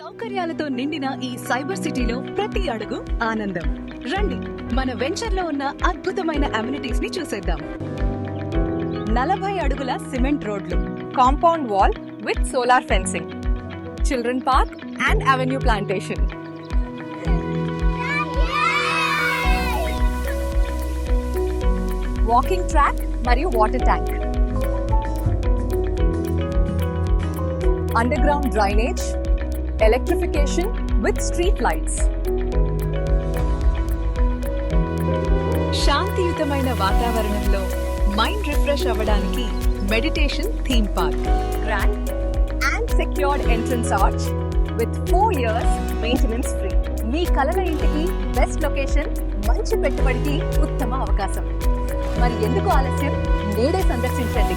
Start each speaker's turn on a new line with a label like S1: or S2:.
S1: సౌకర్యాలతో నిండిన ఈ సైబర్ సిటీలో ప్రతి అడుగు ఆనందం. రండి మన వెంచర్లో ఉన్న అద్భుతమైన అమ్యూనిటీస్ని చూసేద్దాం. నలభై అడుగుల సిమెంట్ రోడ్లు
S2: compound wall with solar fencing children park and avenue plantation. Walking track మరియు water tank. Underground drainage electrification with street lights
S1: శాంతియుతమైన వాతావరణంలో మైండ్ రిఫ్రెష్ అవ్వడానికి meditation theme park.
S2: Grand and secured entrance arch with four years maintenance free మీ కలల ఇంటికి best location మంచి పెట్టుబడికి ఉత్తమ అవకాశం. మరి ఎందుకు ఆలస్యం? నేడే సందర్శించండి.